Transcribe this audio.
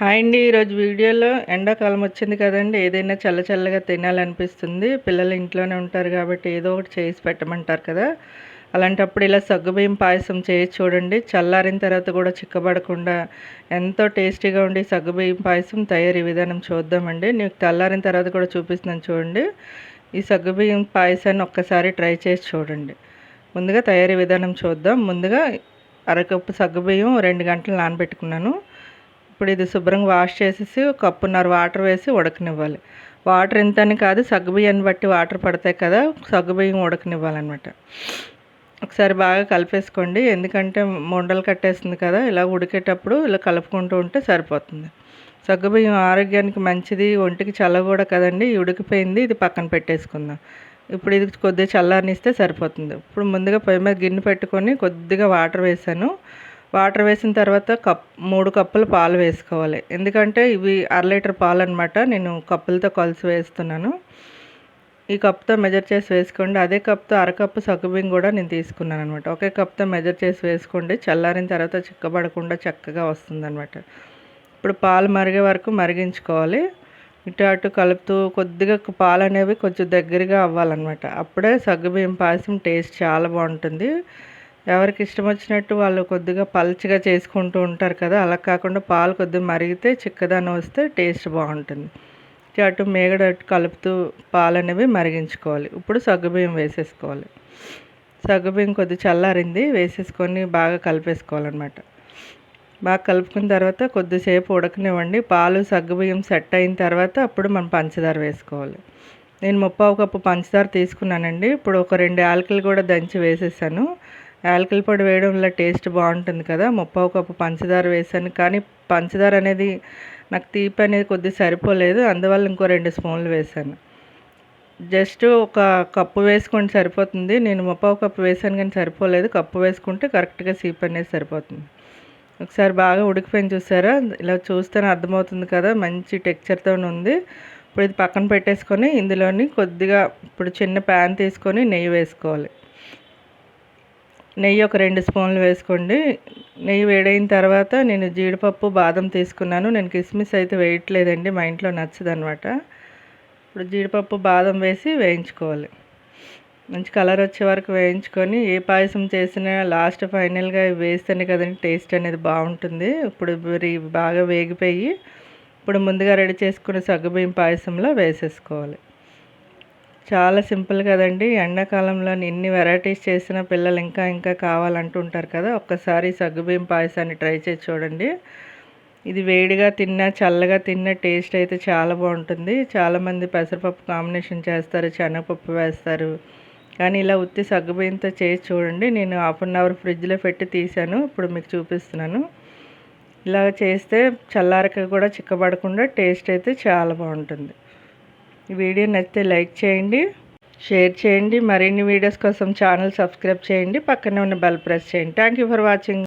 Hi అండి ఈరోజు వీడియోలో ఎండాకాలం వచ్చింది కదండి ఏదైనా చల్ల చల్లగా తినాలనిపిస్తుంది. పిల్లలు ఇంట్లోనే ఉంటారు కాబట్టి ఏదో ఒకటి చేసి పెట్టమంటారు కదా. అలాంటప్పుడు ఇలా సగ్గుబియ్యం పాయసం చేసి చూడండి చల్లారిన తర్వాత కూడా చిక్కబడకుండా ఎంతో టేస్టీగా ఉండి సగ్గుబియ్యం పాయసం తయారీ విధానం చూద్దామండి. నీకు చల్లారిన తర్వాత కూడా చూపిస్తున్నాను చూడండి. ఈ సగ్గుబియ్యం పాయసాన్ని ఒక్కసారి ట్రై చేసి చూడండి. ముందుగా తయారీ విధానం చూద్దాం. ముందుగా అరకప్పు సగ్గుబియ్యం రెండు గంటలు నానబెట్టుకున్నాను. ఇప్పుడు ఇది శుభ్రంగా వాష్ చేసేసి కప్పున్నర వాటర్ వేసి ఉడకనివ్వాలి. వాటర్ ఎంతని కాదు సగ్గుబియ్యాన్ని బట్టి వాటర్ పడతాయి కదా సగ్గుబియ్యం ఉడకనివ్వాలన్నమాట. ఒకసారి బాగా కలిపేసుకోండి. ఎందుకంటే మొండలు కట్టేస్తుంది కదా ఇలా ఉడికేటప్పుడు ఇలా కలుపుకుంటూ ఉంటే సరిపోతుంది. సగ్గుబియ్యం ఆరోగ్యానికి మంచిది ఒంటికి చల్ల కూడా కదండి ఉడికిపోయింది ఇది పక్కన పెట్టేసుకుందాం. ఇప్పుడు ఇది కొద్దిగా చల్లారనిస్తే సరిపోతుంది. ఇప్పుడు ముందుగా పొయ్యి మీద గిన్నె పెట్టుకొని కొద్దిగా వాటర్ వేసాను. వాటర్ వేసిన తర్వాత కప్ మూడు కప్పులు పాలు వేసుకోవాలి. ఎందుకంటే ఇవి అర లీటర్ పాలు అనమాట నేను కప్పులతో కలిసి వేస్తున్నాను. ఈ కప్తో మెజర్ చేసి వేసుకోండి. అదే కప్తో అరకప్పు సగ్గుబియ్యం కూడా నేను తీసుకున్నాను అనమాట ఒకే కప్తో మెజర్ చేసి వేసుకోండి. చల్లారిన తర్వాత చిక్కబడకుండా చక్కగా వస్తుందన్నమాట. ఇప్పుడు పాలు మరిగే వరకు మరిగించుకోవాలి. ఇటు అటు కలుపుతూ కొద్దిగా పాలు అనేవి కొంచెం దగ్గరగా అవ్వాలన్నమాట. అప్పుడే సగ్గుబియ్యం పాయసం టేస్ట్ చాలా బాగుంటుంది. ఎవరికి ఇష్టం వచ్చినట్టు వాళ్ళు కొద్దిగా పల్చగా చేసుకుంటూ ఉంటారు కదా అలా కాకుండా పాలు కొద్దిగా మరిగితే చిక్కదనం వస్తే టేస్ట్ బాగుంటుంది. అటు మేగడ కలుపుతూ పాలు అనేవి మరిగించుకోవాలి. ఇప్పుడు సగ్గుబియ్యం వేసేసుకోవాలి. సగ్గుబియ్యం కొద్ది చల్లారింది వేసేసుకొని బాగా కలిపేసుకోవాలన్నమాట. బాగా కలుపుకున్న తర్వాత కొద్దిసేపు ఉడకనివ్వండి. పాలు సగ్గుబియ్యం సెట్ అయిన తర్వాత అప్పుడు మనం పంచదార వేసుకోవాలి. నేను ముప్పావు కప్పు పంచదార తీసుకున్నానండి. ఇప్పుడు ఒక రెండు యాలకులు కూడా దంచి వేసేసాను. యాలకుల పొడి వేయడం వల్ల టేస్ట్ బాగుంటుంది కదా. ముప్పావు కప్పు పంచదార వేసాను. కానీ పంచదార అనేది నాకు తీపి అనేది కొద్దిగా సరిపోలేదు. అందువల్ల ఇంకో రెండు స్పూన్లు వేసాను. జస్ట్ ఒక కప్పు వేసుకుంటే సరిపోతుంది. నేను ముప్పావు కప్పు వేసాను కానీ సరిపోలేదు. కప్పు వేసుకుంటే కరెక్ట్గా సీప్ అనేది సరిపోతుంది. ఒకసారి బాగా ఉడికిపోయింది చూసారా? ఇలా చూస్తేనే అర్థమవుతుంది కదా. మంచి టెక్చర్తో ఉంది. ఇప్పుడు ఇది పక్కన పెట్టేసుకొని ఇందులోని కొద్దిగా ఇప్పుడు చిన్న ప్యాన్ తీసుకొని నెయ్యి వేసుకోవాలి. నెయ్యి ఒక రెండు స్పూన్లు వేసుకోండి. నెయ్యి వేడైన తర్వాత నేను జీడిపప్పు బాదం తీసుకున్నాను. నేను కిస్మిస్ అయితే వేయట్లేదండి మా ఇంట్లో నచ్చదనమాట. ఇప్పుడు జీడిపప్పు బాదం వేసి వేయించుకోవాలి. మంచి కలర్ వచ్చే వరకు వేయించుకొని ఏ పాయసం చేసినా లాస్ట్ ఫైనల్గా వేస్తేనే కదండి టేస్ట్ అనేది బాగుంటుంది. ఇప్పుడు బాగా వేగిపోయి ఇప్పుడు ముందుగా రెడీ చేసుకున్న సగ్గుబియ్యం పాయసంలో వేసేసుకోవాలి. చాలా సింపుల్ కదండి. ఎండాకాలంలో ఎన్ని వెరైటీస్ చేసిన పిల్లలు ఇంకా ఇంకా కావాలంటుంటారు కదా. ఒక్కసారి సగ్గుబియ్యం పాయసాన్ని ట్రై చేసి చూడండి. ఇది వేడిగా తిన్నా చల్లగా తిన్న టేస్ట్ అయితే చాలా బాగుంటుంది. చాలామంది పెసరపప్పు కాంబినేషన్ చేస్తారు శనగపప్పు వేస్తారు. కానీ ఇలా ఉత్తి సగ్గుబియ్యంతో చేసి చూడండి. నేను హాఫ్ అన్ అవర్ ఫ్రిడ్జ్లో పెట్టి తీసాను ఇప్పుడు మీకు చూపిస్తున్నాను. ఇలా చేస్తే చల్లారక కూడా చిక్కబడకుండా టేస్ట్ అయితే చాలా బాగుంటుంది. ఈ వీడియో నచ్చితే లైక్ చేయండి షేర్ చేయండి మరిన్ని వీడియోస్ కోసం ఛానల్ సబ్స్క్రైబ్ చేయండి పక్కనే ఉన్న బెల్ ప్రెస్ చేయండి. Thank for watching